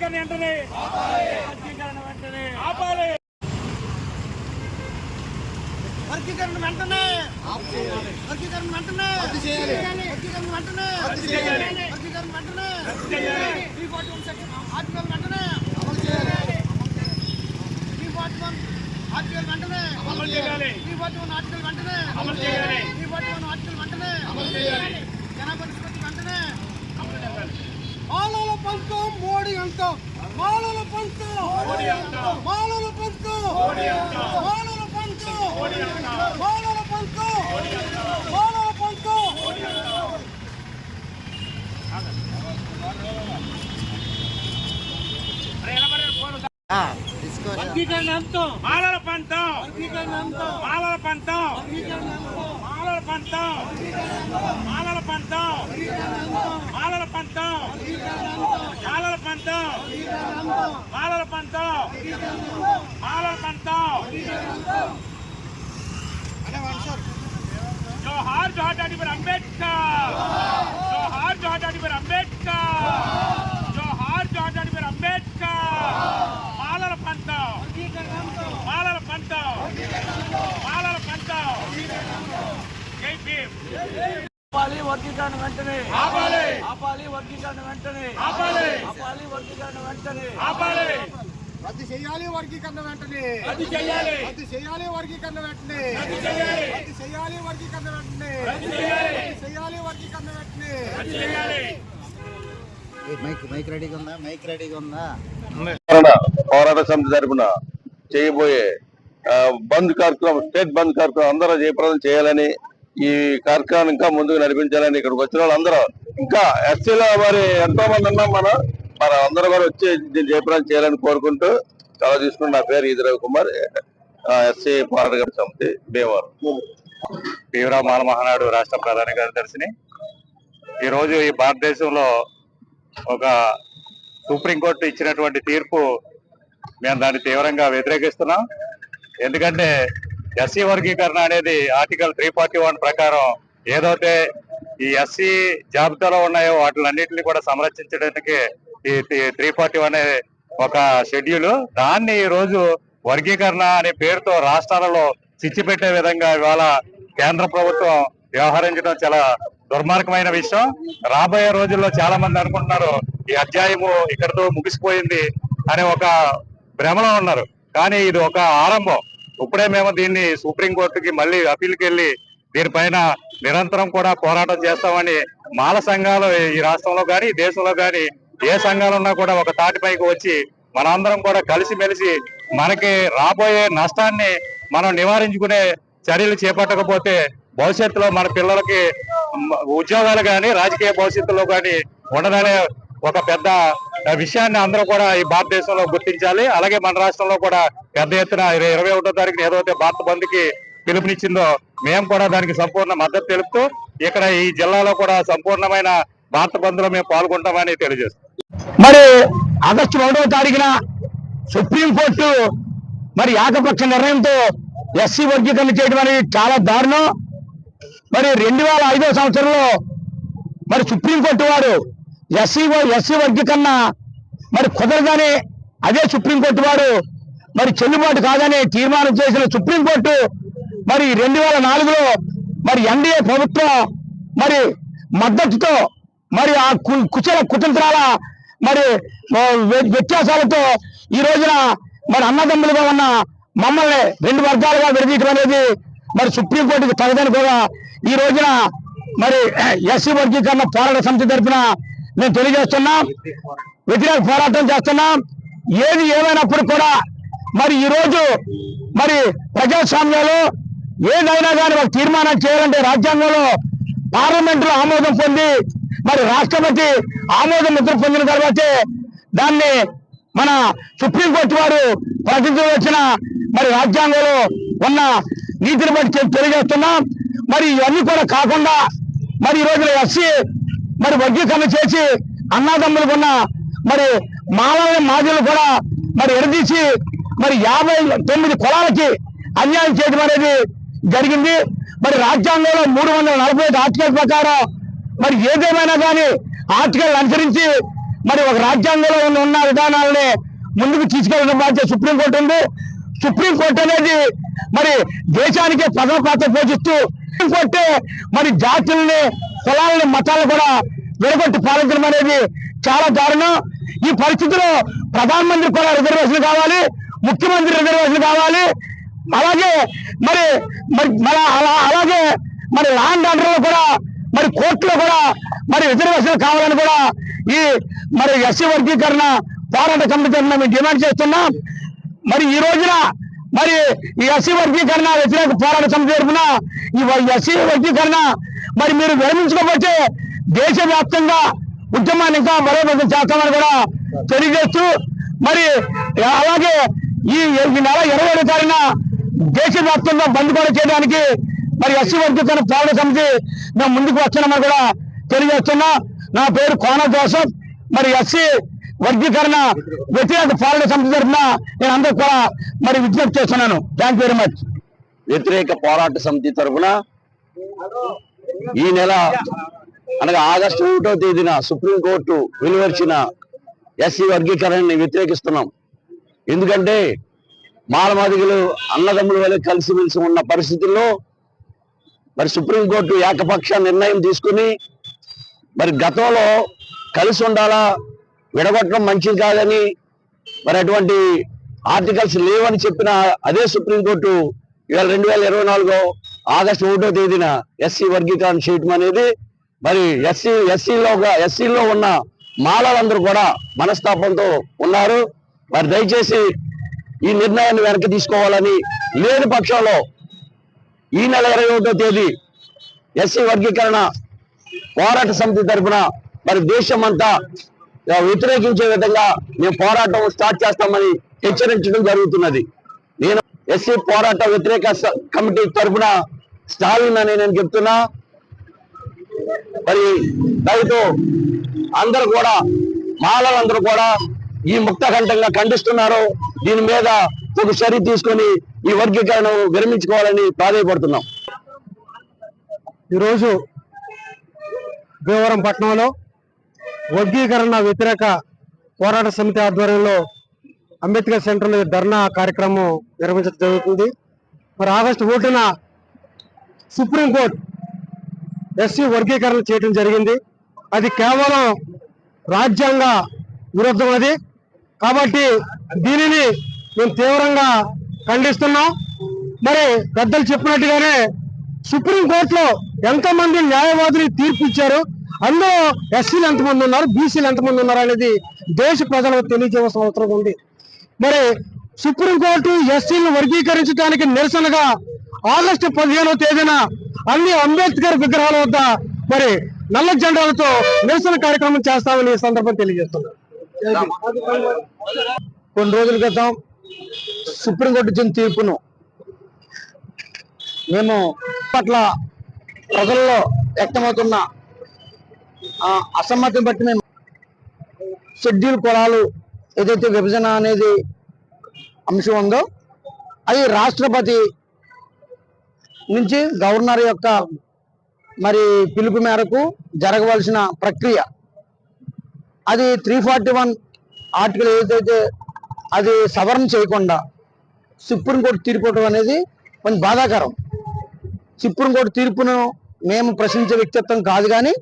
వర్గీకరణ వెంటనే. వర్గీకరణ వెంటనే. ఆపాలి. వర్గీకరణ వెంటనే. వర్గీకరణ వెంటనే. వర్గీకరణ వెంటనే. వర్గీకరణ వెంటనే. One section. ఆర్టికల్ వెంటనే. అమలు చేయాలి. త్రీ ఫార్టీ వన్ ఆర్టికల్ వెంటనే. అమలు చేయాలి. త్రీ ఫార్టీ వన్ ఆర్టికల్ వెంటనే. అమలు చేయాలి. త్రీ ఫార్టీ వన్ ఆర్టికల్ వెంటనే. అమలు చేయాలి. జనాభా నిష్పత్తి వెంటనే. అమలు చేయాలి. పాలలో పంచం అంతం మాలల అంతం. మాలల అంతం. మాలల అంతం. మాలల అంతం. మాలల పంతం మోడీ అంతం. అరే, ఎలా మరి ఫోన్ ఉందా? వర్గీకరణ అంతం మాలల పంతం వర్గీకరణ అంతం మాలల పంతం మాలల పంతం మాలల పంతం మాలల పంతం పంతం. మాలల పంతం. మాలల పంతం. జోహార్ జోహార్ బిఆర్ అంబేద్కర్. జోహార్ జోహార్ బిఆర్ అంబేద్కర్. జోహార్ జోహార్ బిఆర్ అంబేద్కర్. మాలల పంతం. మాలల పంతం. మాలల పంతం. జై భీమ్. వర్గీకరణ వెంటనే ఆపాలి ఆపాలి వర్గీకరణ వెంటనే ఆపాలి ఆపాలి వర్గీకరణ వెంటనే ఆపాలి రద్దు చేయాలి వర్గీకరణ వెంటనే. రద్దు చేయాలి రద్దు చేయాలి వర్గీకరణ వెంటనే. రద్దు చేయాలి రద్దు చేయాలి వర్గీకరణ వెంటనే. రద్దు చేయాలి రద్దు చేయాలి వర్గీకరణ వెంటనే. రద్దు చేయాలి మైక్ మైక్ రెడీగా ఉందా? మైక్ రెడీగా ఉందా? తెలంగాణ పోరాట సమితి తరపున చేయబోయే బంద్ కార్యక్రమం స్టేట్ బంద్ కార్యక్రమం అందరూ జయప్రదం చేయాలని ఈ కార్యక్రమాన్ని ఇంకా ముందుకు నడిపించాలని ఇక్కడికి వచ్చిన వాళ్ళందరూ. ఇంకా ఎస్సీలో మరి ఎంతో మంది ఉన్నాం మనం. మన అందరూ కూడా వచ్చి దీన్ని జయప్రదం చేయాలని కోరుకుంటూ చాలా తీసుకుని నా పేరు ఈది రవికుమార్. ఎస్సీ పోరాట సమితి భీమవరం తీవ్ర మాల మహానాడు రాష్ట్ర ప్రధాన కార్యదర్శిని. ఈరోజు ఈ భారతదేశంలో ఒక సుప్రీంకోర్టు ఇచ్చినటువంటి తీర్పు మేము దాన్ని తీవ్రంగా వ్యతిరేకిస్తున్నాం. ఎందుకంటే ఎస్సీ వర్గీకరణ అనేది ఆర్టికల్ త్రీ ఫార్టీ వన్ ప్రకారం ఏదైతే ఈ ఎస్సీ జాబితాలో ఉన్నాయో వాటిలన్నింటినీ కూడా సంరక్షించడానికి ఈ త్రీ ఫార్టీ వన్ ఒక షెడ్యూల్ దాన్ని ఈ రోజు వర్గీకరణ అనే పేరుతో రాష్ట్రాలలో చిచ్చి పెట్టే విధంగా ఇవాళ కేంద్ర ప్రభుత్వం వ్యవహరించడం చాలా దుర్మార్గమైన విషయం. రాబోయే రోజుల్లో చాలా మంది అనుకుంటున్నారు ఈ అధ్యాయము ఇక్కడతో ముగిసిపోయింది అనే ఒక భ్రమలో ఉన్నారు. కానీ ఇది ఒక ఆరంభం. ఇప్పుడే మేము దీన్ని సుప్రీంకోర్టుకి మళ్ళీ అప్పీల్కి వెళ్ళి దీనిపైన నిరంతరం కూడా పోరాటం చేస్తామని మాల సంఘాలు ఈ రాష్ట్రంలో కానీ దేశంలో కానీ ఏ సంఘాలు ఉన్నా కూడా ఒక తాటిపైకి వచ్చి మనందరం కూడా కలిసిమెలిసి మనకి రాబోయే నష్టాన్ని మనం నివారించుకునే చర్యలు చేపట్టకపోతే భవిష్యత్తులో మన పిల్లలకి ఉద్యోగాలు కానీ రాజకీయ భవిష్యత్తులో కానీ ఉండదనే ఒక పెద్ద విషయాన్ని అందరూ కూడా ఈ భారతదేశంలో గుర్తించాలి. అలాగే మన రాష్ట్రంలో కూడా పెద్ద ఎత్తున ఇరవై ఇరవై ఒకటో తారీఖున ఏదైతే భారత బంద్కి పిలుపునిచ్చిందో మేము కూడా దానికి సంపూర్ణ మద్దతు తెలుపుతూ ఇక్కడ ఈ జిల్లాలో కూడా సంపూర్ణమైన భారత బంద్లో మేము పాల్గొంటామని తెలియజేస్తాం మరి ఆగస్టు మూడవ తారీఖున సుప్రీంకోర్టు మరి ఏకపక్ష నిర్ణయంతో ఎస్సీ వర్గీకరణ చేయడం అనేది చాలా దారుణం. మరి రెండు వేల ఐదో సంవత్సరంలో మరి సుప్రీంకోర్టు వారు ఎస్సీ ఎస్సీ వర్గీకరణ మరి కుదరదని అదే సుప్రీంకోర్టు వారు మరి చెల్లుబాటు కాదని తీర్మానం చేసిన సుప్రీంకోర్టు మరి రెండు వేల నాలుగులో మరి ఎన్డీఏ ప్రభుత్వం మరి మద్దతుతో మరి ఆ కు- కుచల కుతంత్రాల మరి వ్యత్యాసాలతో ఈ రోజున మరి అన్నదమ్ములుగా ఉన్న మమ్మల్ని రెండు వర్గాలుగా విడదీయటం అనేది మరి సుప్రీంకోర్టుకి తగదని కూడా ఈ రోజున మరి ఎస్సీ వర్గీకరణ పోరాట సమితి తరఫున మేము తెలియజేస్తున్నాం. వ్యతిరేక పోరాటం చేస్తున్నాం. ఏది ఏమైనప్పుడు కూడా మరి ఈరోజు మరి ప్రజాస్వామ్యంలో ఏదైనా కానీ ఒక తీర్మానం చేయాలంటే రాజ్యాంగంలో పార్లమెంటులో ఆమోదం పొంది మరి రాష్ట్రపతి ఆమోదం ముద్ర పొందిన తర్వాతే దాన్ని మన సుప్రీంకోర్టు వారు ప్రకటించవచ్చిన మరి రాజ్యాంగంలో ఉన్న నీతిని బట్టి తెలియజేస్తున్నాం. మరి ఇవన్నీ కూడా కాకుండా మరి ఈ రోజున ఎస్సీ మరి వర్గీకరణ చేసి అన్నాదమ్ములకున్న మరి మాలల మాదిలు కూడా మరి ఎడదీసి మరి యాభై తొమ్మిది కులాలకి అన్యాయం చేయడం అనేది జరిగింది. మరి రాజ్యాంగంలో మూడు వందల నలభై ఐదు ఆర్టికల్ ప్రకారం మరి ఏదేమైనా కానీ ఆర్టికల్ అనుసరించి మరి ఒక రాజ్యాంగంలో ఉన్న ఉన్న విధానాలని ముందుకు తీసుకెళ్ళడం బాధ్యత సుప్రీంకోర్టు ఉంది. సుప్రీంకోర్టు అనేది మరి దేశానికే పదవ పాత్ర పోషిస్తూ సుప్రీంకోర్టు మరి జాతుల్ని కులాలని మతాలను కూడా విడగొట్టి పాలించడం అనేది చాలా దారుణం. ఈ పరిస్థితిలో ప్రధానమంత్రి కూడా రిజర్వేషన్ కావాలి ముఖ్యమంత్రి రిజర్వేషన్ కావాలి. అలాగే మరి మరి మన అలా అలాగే మరి ల్యాండ్ ఆర్డర్లో కూడా మరి కోర్టులో కూడా మరి రిజర్వేషన్ కావాలని కూడా ఈ మరి ఎస్సీ వర్గీకరణ పోరాట కమిటీ తరఫున మేము డిమాండ్ చేస్తున్నాం. మరి ఈ రోజున మరి ఈ ఎస్సీ వర్గీకరణ వ్యతిరేక పోరాట సమితి తరఫున ఈ ఎస్సీ వర్గీకరణ మరి మీరు విరమించకపోతే దేశవ్యాప్తంగా ఉద్యమాన్ని ఇంకా బలోపేతం చేస్తామని కూడా తెలియజేస్తూ మరి అలాగే ఈ ఈ నెల ఇరవై ఏడు తారీఖున దేశవ్యాప్తంగా బంద్ కూడా చేయడానికి మరి ఎస్సీ వర్గీకరణ పోరాట సమితి మేము ముందుకు వస్తున్నామని కూడా తెలియజేస్తున్నా. నా పేరు కోన జోసఫ్. మరి ఎస్సీ వర్గీకరణ వ్యతిరేక పోరాట సమితి తరఫున నేను అందరూ కూడా మరి విజ్ఞప్తి చేస్తున్నాను. థ్యాంక్ వెరీ మచ్ వ్యతిరేక పోరాట సమితి తరఫున ఈ నెల అనగా ఆగస్టు ఒకటో తేదీన సుప్రీంకోర్టు వెలువరిచిన ఎస్సీ వర్గీకరణని వ్యతిరేకిస్తున్నాం. ఎందుకంటే మాలమాదిగలు అన్నదమ్ముల వల్ల కలిసిమెలిసి ఉన్న పరిస్థితుల్లో మరి సుప్రీంకోర్టు ఏకపక్ష నిర్ణయం తీసుకుని మరి గతంలో కలిసి ఉండాలా విడగొట్టడం మంచిది కాదని మరి అటువంటి ఆర్టికల్స్ లేవని చెప్పిన అదే సుప్రీంకోర్టు ఇవాళ రెండు వేల ఇరవై నాలుగో ఆగస్టు ఒకటో తేదీన ఎస్సీ వర్గీకరణ చేయటం అనేది మరి ఎస్సీ ఎస్సీలో ఎస్సీలో ఉన్న మాలలందరూ కూడా మనస్తాపంతో ఉన్నారు. మరి దయచేసి ఈ నిర్ణయాన్ని వెనక్కి తీసుకోవాలని లేని పక్షంలో ఈ నెల ఇరవై ఒకటో తేదీ ఎస్సీ వర్గీకరణ పోరాట సమితి తరఫున మరి దేశం అంతా వ్యతిరేకించే విధంగా మేము పోరాటం స్టార్ట్ చేస్తామని హెచ్చరించడం జరుగుతున్నది. నేను ఎస్సీ పోరాట వ్యతిరేక కమిటీ తరఫున స్టాలిన్ అని నేను చెప్తున్నా. మరి దయతో అందరూ కూడా మాలలందరూ కూడా ఈ ముక్తకంఠంగా ఖండిస్తున్నారు. దీని మీద ఒక చర్య తీసుకొని ఈ వర్గీకరణ విరమించుకోవాలని ప్రాధాయపడుతున్నాం ఈరోజు భీమవరం పట్టణంలో వర్గీకరణ వ్యతిరేక పోరాట సమితి ఆధ్వర్యంలో అంబేద్కర్ సెంటర్లో ధర్నా కార్యక్రమం నిర్వహించడం జరుగుతుంది. మరి ఆగస్టు ఒకటిన సుప్రీంకోర్టు ఎస్సీ వర్గీకరణ చేయడం జరిగింది. అది కేవలం రాజ్యాంగ విరుద్ధం అది. కాబట్టి దీనిని మేము తీవ్రంగా ఖండిస్తున్నాం. మరి పెద్దలు చెప్పినట్టుగానే సుప్రీంకోర్టులో ఎంతమంది న్యాయవాదులు తీర్పు ఇచ్చారు. అందులో ఎస్సీలు ఎంతమంది ఉన్నారు బీసీలు ఎంతమంది ఉన్నారు అనేది దేశ ప్రజలకు తెలియజేయవలసిన అవసరం ఉంది. మరి సుప్రీంకోర్టు ఎస్సీలను వర్గీకరించడానికి నిరసనగా ఆగస్టు పదిహేనవ తేదీన అన్ని అంబేద్కర్ విగ్రహాల వద్ద మరి నల్ల జెండాలతో నిరసన కార్యక్రమం చేస్తామని ఈ సందర్భం తెలియజేస్తున్నాం. కొన్ని రోజుల క్రితం సుప్రీంకోర్టు ఇచ్చిన తీర్పును మేము పట్ల ప్రజల్లో వ్యక్తమవుతున్న ఆ అసమ్మతిని బట్టి మేము షెడ్యూల్ కులాలు ఏదైతే విభజన అనేది అంశం ఉందో అది రాష్ట్రపతి నుంచి గవర్నర్ యొక్క మరి పిలుపు మేరకు జరగవలసిన ప్రక్రియ. అది త్రీ ఫార్టీ వన్ ఆర్టికల్ ఏదైతే అది సవరణ చేయకుండా సుప్రీంకోర్టు తీర్పు అనేది కొంచెం బాధాకరం. సుప్రీంకోర్టు తీర్పును మేము ప్రశ్నించే వ్యక్తిత్వం కాదు కానీ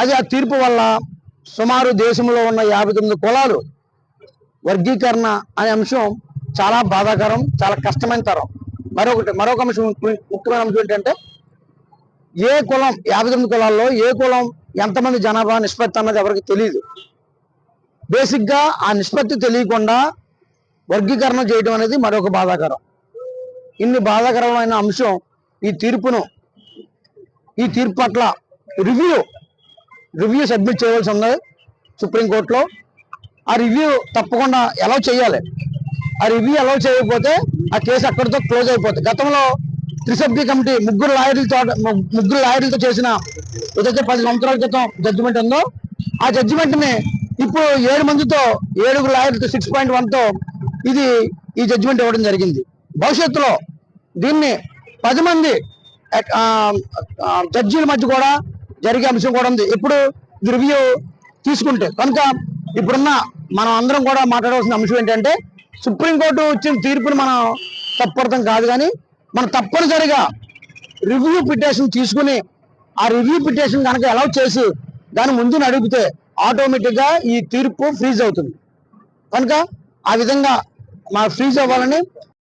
అది ఆ తీర్పు వల్ల సుమారు దేశంలో ఉన్న యాభై తొమ్మిది కులాలు వర్గీకరణ అనే అంశం చాలా బాధాకరం చాలా కష్టమైన తరం. మరొకటి మరొక అంశం ముఖ్యమైన అంశం ఏంటంటే ఏ కులం యాభై తొమ్మిది కులాల్లో ఏ కులం ఎంతమంది జనాభా నిష్పత్తి అన్నది ఎవరికి తెలియదు బేసిక్గా ఆ నిష్పత్తి తెలియకుండా వర్గీకరణ చేయడం అనేది మరొక బాధాకరం. ఇన్ని బాధాకరమైన అంశం ఈ తీర్పును ఈ తీర్పు పట్ల రివ్యూ రివ్యూ సబ్మిట్ చేయవలసి ఉంది సుప్రీంకోర్టులో ఆ రివ్యూ తప్పకుండా ఎలా చేయాలి. ఆ రివ్యూ ఎలా చేయకపోతే ఆ కేసు అక్కడితో క్లోజ్ అయిపోతుంది. గతంలో త్రిసభ్య కమిటీ ముగ్గురు లాయర్లతో ముగ్గురు లాయర్లతో చేసిన ఏదైతే పది సంవత్సరాల క్రితం జడ్జిమెంట్ ఉందో ఆ జడ్జిమెంట్ని ఇప్పుడు ఏడు మందితో ఏడుగురు లాయర్లతో సిక్స్ పాయింట్ వన్తో ఇది ఈ జడ్జిమెంట్ ఇవ్వడం జరిగింది. భవిష్యత్తులో దీన్ని పది మంది జడ్జీల మధ్య కూడా జరిగే అంశం కూడా ఉంది. ఇప్పుడు రివ్యూ తీసుకుంటే కనుక ఇప్పుడున్న మనం అందరం కూడా మాట్లాడవలసిన అంశం ఏంటంటే సుప్రీంకోర్టు ఇచ్చిన తీర్పుని మనం తప్పర్థం కాదు కానీ మనం తప్పనిసరిగా రివ్యూ పిటిషన్ తీసుకుని ఆ రివ్యూ పిటిషన్ కనుక అలౌ చేసి దాని ముందు నడిపితే ఆటోమేటిక్గా ఈ తీర్పు ఫ్రీజ్ అవుతుంది. కనుక ఆ విధంగా మా ఫ్రీజ్ అవ్వాలని